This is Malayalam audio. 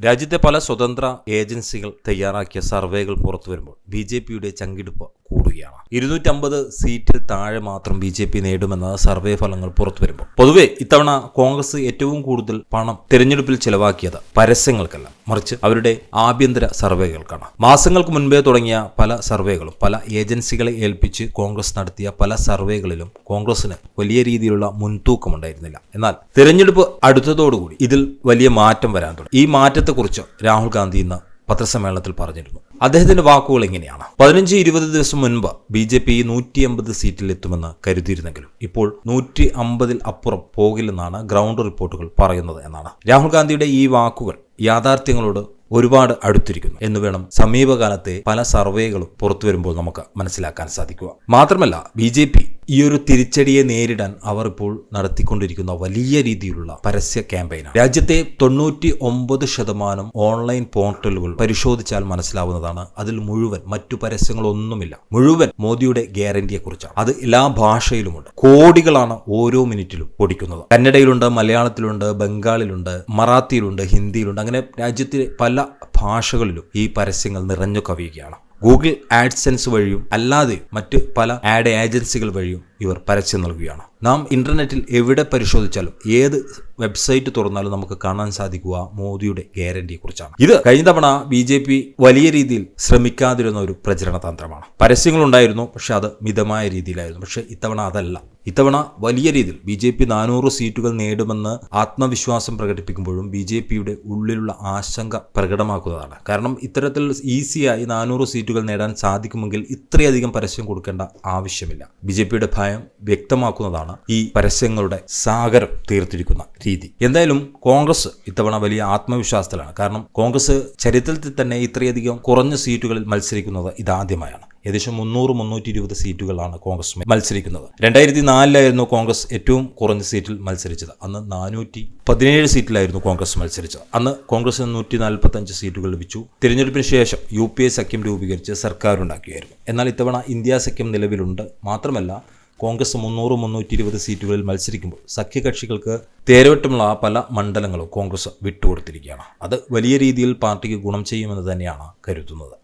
രാജ്യത്തെ പല സ്വതന്ത്ര ഏജൻസികൾ തയ്യാറാക്കിയ സർവേകൾ പുറത്തു വരുമ്പോൾ ബി ജെ പിയുടെ ചങ്കിടിപ്പ് കൂടുകയാണ്. ഇരുന്നൂറ്റമ്പത് സീറ്റിൽ താഴെ മാത്രം ബി ജെ പി നേടുമെന്ന സർവേ ഫലങ്ങൾ പുറത്തു വരുമ്പോൾ. പൊതുവെ ഇത്തവണ കോൺഗ്രസ് ഏറ്റവും കൂടുതൽ പണം തിരഞ്ഞെടുപ്പിൽ ചെലവാക്കിയത് പരസ്യങ്ങൾക്കല്ല. മറിച്ച് അവരുടെ ആഭ്യന്തര സർവേകൾക്കാണ്. മാസങ്ങൾക്ക് മുൻപേ തുടങ്ങിയ പല സർവേകളും പല ഏജൻസികളെ ഏൽപ്പിച്ച് കോൺഗ്രസ് നടത്തിയ പല സർവേകളിലും കോൺഗ്രസിന് വലിയ രീതിയിലുള്ള മുൻതൂക്കമുണ്ടായിരുന്നില്ല. എന്നാൽ തിരഞ്ഞെടുപ്പ് അടുത്തതോടുകൂടി ഇതിൽ വലിയ മാറ്റം വരാൻ തുടങ്ങി. ഈ മാറ്റത്തെക്കുറിച്ച് രാഹുൽ ഗാന്ധി ഇന്ന് പത്രസമ്മേളനത്തിൽ പറഞ്ഞിരുന്നു. അദ്ദേഹത്തിന്റെ വാക്കുകൾ എങ്ങനെയാണ് പതിനഞ്ച് ഇരുപത് ദിവസം മുൻപ് ബി ജെ പി നൂറ്റി അമ്പത് സീറ്റിൽ എത്തുമെന്ന് കരുതിയിരുന്നെങ്കിലും ഇപ്പോൾ നൂറ്റി അമ്പതിൽ അപ്പുറം പോകില്ലെന്നാണ് ഗ്രൗണ്ട് റിപ്പോർട്ടുകൾ പറയുന്നത് എന്നാണ്. രാഹുൽ ഗാന്ധിയുടെ ഈ വാക്കുകൾ യാഥാർത്ഥ്യങ്ങളോട് ഒരുപാട് അടുത്തിരിക്കുന്നു എന്ന് വേണം സമീപകാലത്തെ പല സർവേകളും പുറത്തു വരുമ്പോൾ നമുക്ക് മനസ്സിലാക്കാൻ സാധിക്കുക. മാത്രമല്ല ബി ജെ പി ഈ ഒരു തിരിച്ചടിയെ നേരിടാൻ അവർ ഇപ്പോൾ നടത്തിക്കൊണ്ടിരിക്കുന്ന വലിയ രീതിയിലുള്ള പരസ്യ ക്യാമ്പയിനാണ്. രാജ്യത്തെ തൊണ്ണൂറ്റി ഒമ്പത് ശതമാനം ഓൺലൈൻ പോർട്ടലുകൾ പരിശോധിച്ചാൽ മനസ്സിലാവുന്നതാണ് അതിൽ മുഴുവൻ മറ്റു പരസ്യങ്ങളൊന്നുമില്ല. മുഴുവൻ മോദിയുടെ ഗ്യാരണ്ടിയെ കുറിച്ചാണ് അത് എല്ലാ ഭാഷയിലുമുണ്ട്. കോടികളാണ് ഓരോ മിനിറ്റിലും ഓടിക്കുന്നത്. കന്നഡയിലുണ്ട് മലയാളത്തിലുണ്ട് ബംഗാളിലുണ്ട് മറാത്തിയിലുണ്ട് ഹിന്ദിയിലുണ്ട്. അങ്ങനെ രാജ്യത്തിലെ പല ഭാഷകളിലും ഈ പരസ്യങ്ങൾ നിറഞ്ഞു കവിയുകയാണ്. ഗൂഗിൾ ആഡ്സെൻസ് വഴിയും അല്ലാതെ മറ്റ് പല ആഡ് ഏജൻസികൾ വഴിയും ഇവർ പരസ്യം നൽകുകയാണ്. നാം ഇന്റർനെറ്റിൽ എവിടെ പരിശോധിച്ചാലും ഏത് വെബ്സൈറ്റ് തുറന്നാലും നമുക്ക് കാണാൻ സാധിക്കുക മോദിയുടെ ഗ്യാരണ്ടിയെക്കുറിച്ചാണ്. ഇത് കഴിഞ്ഞ തവണ ബി ജെ പി വലിയ രീതിയിൽ ശ്രമിക്കാതിരുന്ന ഒരു പ്രചരണ തന്ത്രമാണ്. പരസ്യങ്ങളുണ്ടായിരുന്നു പക്ഷെ അത് മിതമായ രീതിയിലായിരുന്നു. പക്ഷെ ഇത്തവണ അതല്ല. ഇത്തവണ വലിയ രീതിയിൽ ബി ജെ പി നാനൂറ് സീറ്റുകൾ നേടുമെന്ന് ആത്മവിശ്വാസം പ്രകടിപ്പിക്കുമ്പോഴും ബി ജെ പിയുടെ ഉള്ളിലുള്ള ആശങ്ക പ്രകടമാക്കുന്നതാണ്. കാരണം ഇത്തരത്തിൽ ഈസിയായി നാനൂറ് സീറ്റുകൾ നേടാൻ സാധിക്കുമെങ്കിൽ ഇത്രയധികം പരസ്യം കൊടുക്കേണ്ട ആവശ്യമില്ല. ബി ജെ പിയുടെ ഭയം വ്യക്തമാക്കുന്നതാണ് ഈ പരസ്യങ്ങളുടെ സാഗരം തീർത്തിരിക്കുന്ന രീതി. എന്തായാലും കോൺഗ്രസ് ഇത്തവണ വലിയ ആത്മവിശ്വാസത്തിലാണ്. കാരണം കോൺഗ്രസ് ചരിത്രത്തിൽ തന്നെ ഇത്രയധികം കുറഞ്ഞ സീറ്റുകളിൽ മത്സരിക്കുന്നത് ഇതാദ്യമായാണ്. ഏകദേശം മുന്നൂറ് മുന്നൂറ്റി ഇരുപത് സീറ്റുകളാണ് കോൺഗ്രസ് മത്സരിക്കുന്നത്. രണ്ടായിരത്തി നാലിലായിരുന്നു കോൺഗ്രസ് ഏറ്റവും കുറഞ്ഞ സീറ്റിൽ മത്സരിച്ചത്. അന്ന് നാനൂറ്റി പതിനേഴ് സീറ്റിലായിരുന്നു കോൺഗ്രസ് മത്സരിച്ചത്. അന്ന് കോൺഗ്രസിന് നൂറ്റി നാൽപ്പത്തഞ്ച് സീറ്റുകൾ ലഭിച്ചു. തിരഞ്ഞെടുപ്പിന് ശേഷം യു പി എ സഖ്യം രൂപീകരിച്ച് സർക്കാരുണ്ടാക്കിയായിരുന്നു. എന്നാൽ ഇത്തവണ ഇന്ത്യ സഖ്യം നിലവിലുണ്ട്. മാത്രമല്ല കോൺഗ്രസ് മുന്നൂറ് മുന്നൂറ്റി ഇരുപത് സീറ്റുകളിൽ മത്സരിക്കുമ്പോൾ സഖ്യകക്ഷികൾക്ക് തേരവട്ടമുള്ള പല മണ്ഡലങ്ങളും കോൺഗ്രസ് വിട്ടുകൊടുത്തിരിക്കുകയാണ്. അത് വലിയ രീതിയിൽ പാർട്ടിക്ക് ഗുണം ചെയ്യുമെന്ന് തന്നെയാണ് കരുതുന്നത്.